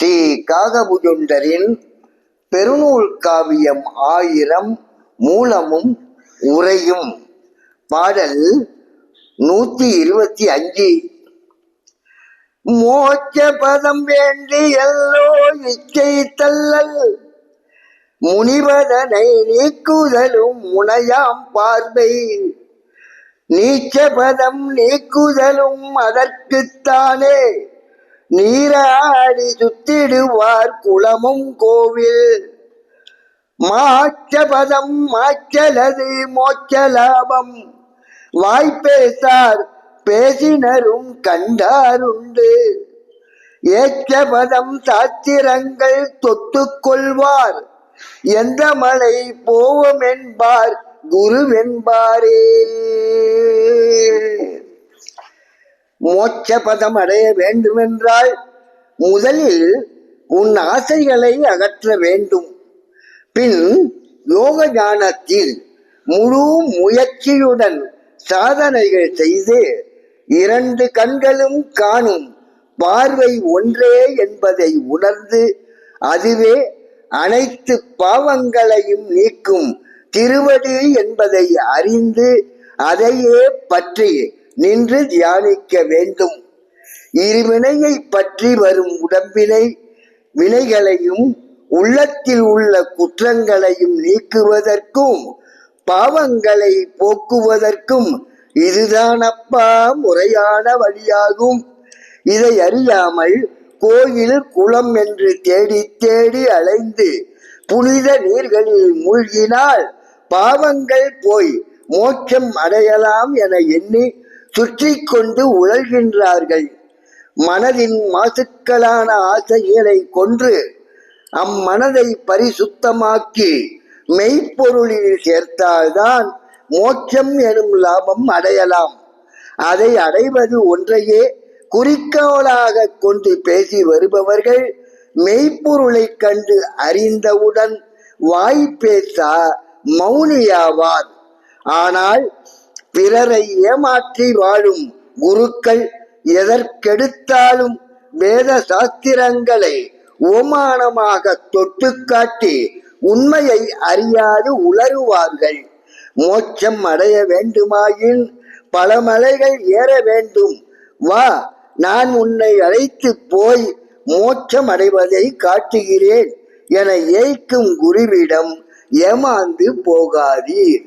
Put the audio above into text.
ஸ்ரீ காகபுஜுண்டரின் பெருநூல் காவியம் ஆயிரம் மூலமும் உரையும் பாடல் நூத்தி இருபத்தி அஞ்சு. மோட்ச பதம் வேண்டி எல்லோ இச்சை தள்ளல். முனிவதனை நீக்குதலும் முனையாம் பார்வை. நீச்சபதம் நீக்குதலும் அதற்குத்தானே. நீராடி சுத்திடுவார் குளமும் கோவில். மாச்சபதம் மாச்சலது மோட்ச லாபம் வாய்ப்பேசார் பேசினரும் கண்டாருண்டு. ஏச்சபதம் சாத்திரங்கள் தொத்துக்கொள்வார் எந்த மலை போவோம் என்பார் குருவென்பாரே. மோட்ச பதம் அடைய வேண்டுமென்றால் முதலில் உன் ஆசைகளை அகற்ற வேண்டும். பின் யோக ஞானத்தில் முழு முயற்சியுடன் சாதனைகள் செய்து இரண்டு கண்களும் காணும் பார்வை ஒன்றே என்பதை உணர்ந்து அதுவே அனைத்து பாவங்களையும் நீக்கும் திருவடி என்பதை அறிந்து அதையே பற்றி நின்று தியானிக்க வேண்டும். இருவினையை பற்றி வரும் உடம்பினை வினைகளையும் உள்ளத்தில் உள்ள குற்றங்களையும் நீக்குவதற்கும் பாவங்களை போக்குவதற்கும் இதுதான் அப்பா முறையான வழியாகும். இதை அறியாமல் கோயில் குளம் என்று தேடி தேடி அலைந்து புனித நீர்களில் மூழ்கினால் பாவங்கள் போய் மோட்சம் அடையலாம் என எண்ணி சுற்றி கொண்டு உழல்கின்றார்கள். மனதின் மாசுக்களான ஆசைகளை கொன்று அம்மனதை பரிசுத்தமாக்கி மெய்ப்பொருளில் சேர்த்தால்தான் மோட்சம் எனும் லாபம் அடையலாம். அதை அடைவது ஒன்றையே குறிக்கோளாக கொண்டு பேசி வருபவர்கள் மெய்ப்பொருளை கண்டு அறிந்தவுடன் வாய் பேசா மௌனியாவார். ஆனால் பிறரை ஏமாற்றி வாழும் குருக்கள் எதற்கெடுத்தாலும் வேத சாஸ்திரங்களை ஓமானமாக தொட்டு காட்டி உண்மையை அறியாது உளறுவார்கள். மோட்சம் அடைய வேண்டுமாயின் பல மலைகள் ஏற வேண்டும். வா நான் உன்னை அழைத்து போய் மோட்சம் அடைவதை காட்டுகிறேன் என ஏய்க்கும் குருவிடம் ஏமாந்து போகாதீர்.